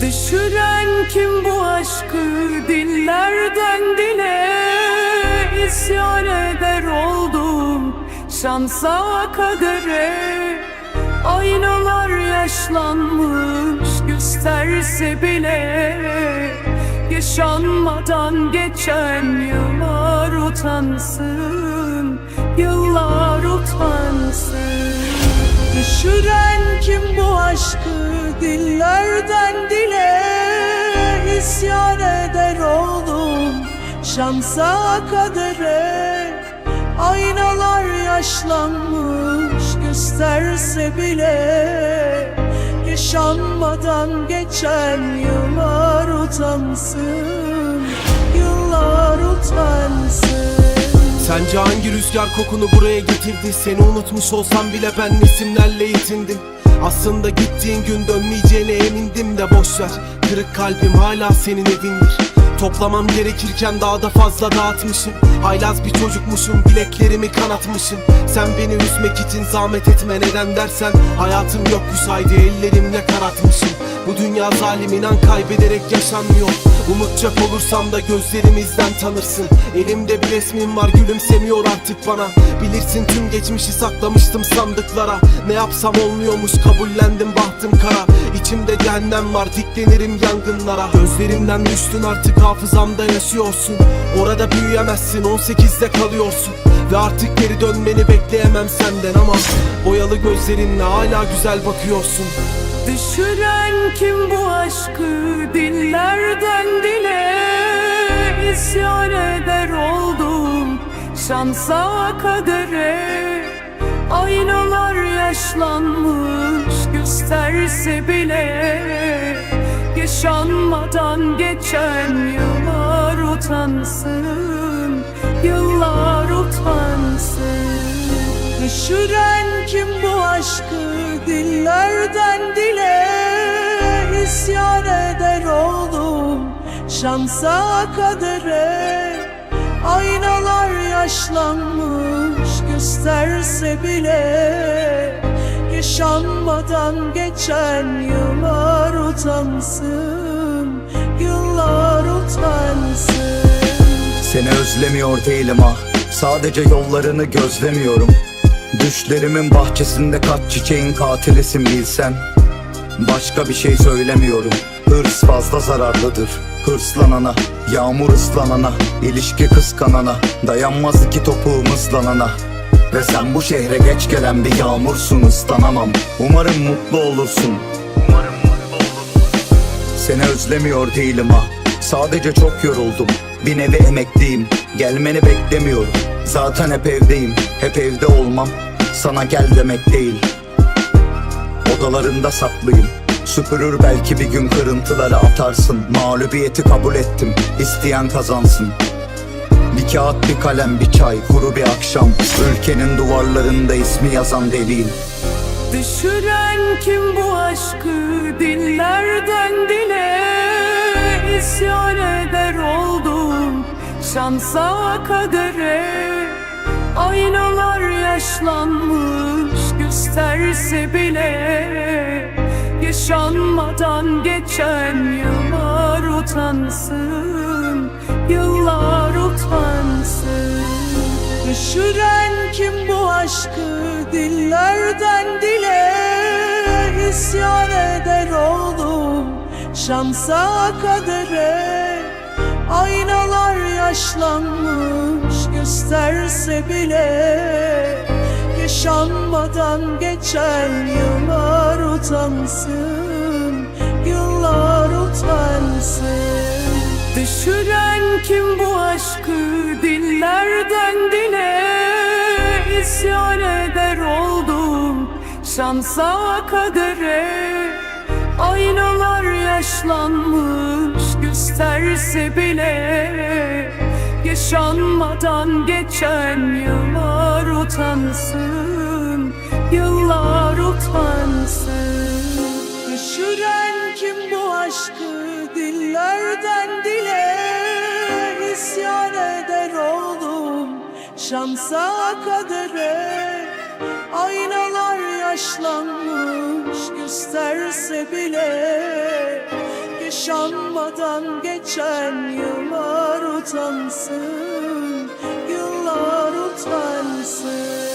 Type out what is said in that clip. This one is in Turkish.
Düşüren kim bu aşkı dillerden dile? İsyan eder oldum şansa kadere. Aynalar yaşlanmış gösterse bile Yaşanmadan geçen yıllar utansın Yıllar utansın. Düşüren aşkı dillerden dile isyan eder oldum şansa kadere. Aynalar yaşlanmış gösterse bile Yaşanmadan geçen yıllar utansın Yıllar utansın. Sence hangi rüzgar kokunu buraya getirdi? Seni unutmuş olsam bile ben isimlerle yetindim Aslında gittiğin gün dönmeyeceğine emindim de boşver Kırık kalbim hala senin evindir. Toplamam gerekirken daha da fazla dağıtmışım. Haylaz bir çocukmuşum bileklerimi kanatmışım. Sen beni üzmek için zahmet etme neden dersen Hayatım yok saydı ellerimle karartmışım Bu dünya zalim inan kaybederek yaşanmıyor. Unutacak olursam da gözlerimizden tanırsın. Elimde bir resmin var gülümsemiyor artık bana. Bilirsin tüm geçmişi saklamıştım sandıklara. Ne yapsam olmuyormuş kabullendim bahtım kara. İçimde cehennem var diklenirim yangınlara. Gözlerimden düştün artık hafızamda yaşıyorsun. Orada büyüyemezsin 18'de kalıyorsun. Ve artık geri dönmeni bekleyemem senden ama Boyalı gözlerinle hala güzel bakıyorsun Düşüren kim bu aşkı dillerden dile? İsyan eder oldum şansa kadere. Aynalar yaşlanmış gösterse bile Yaşanmadan geçen yıllar utansın Yıllar utansın. Düşüren kim bu aşkı dillerden dile isyan eder oldum şansa kadere Aynalar yaşlanmış gösterse bile Yaşanmadan geçen yıllar utansın Yıllar utansın. Seni özlemiyor değilim ah Sadece yollarını gözlemiyorum. Düşlerimin bahçesinde kaç çiçeğin katilisin bilsen Başka bir şey söylemiyorum. Hırs fazla zararlıdır. Hırslanana, yağmur ıslanana ilişki kıskanana Dayanmaz iki topuğum ıslanana. Ve sen bu şehre geç gelen bir yağmursun ıslanamam. Umarım mutlu olursun. Seni özlemiyor değilim ha. Sadece çok yoruldum. Bir nevi emekliyim. Gelmeni beklemiyorum. Zaten hep evdeyim. Hep evde olmam. Sana gel demek değil Odalarında saklıyım. Süpürür belki bir gün kırıntıları atarsın. Mağlubiyeti kabul ettim İsteyen kazansın. Bir kağıt bir kalem bir çay kuru bir akşam. Ülkenin duvarlarında ismi yazan deliyim Düşüren kim bu aşkı dillerden dile? İsyan eder oldum şansa kadere. Aynalar yaşlanmış gösterse bile Yaşanmadan geçen yıllar utansın Yıllar utansın. Düşüren kim bu aşkı dillerden dile isyan eder oldum şansa kadere. Aynalar yaşlanmış gösterse bile Yaşanmadan geçen yıllar utansın Yıllar utansın. Düşüren kim bu aşkı dillerden dile isyan eder oldum şansa kadere. Aynalar yaşlanmış gösterse bile Yaşanmadan geçen yıllar utansın Yıllar utansın. Düşüren kim bu aşkı dillerden dile isyan eder oldum şansa kadere. Aynalar yaşlanmış gösterse bile yaşanmadan geçen yıllar utansın Yıllar utansın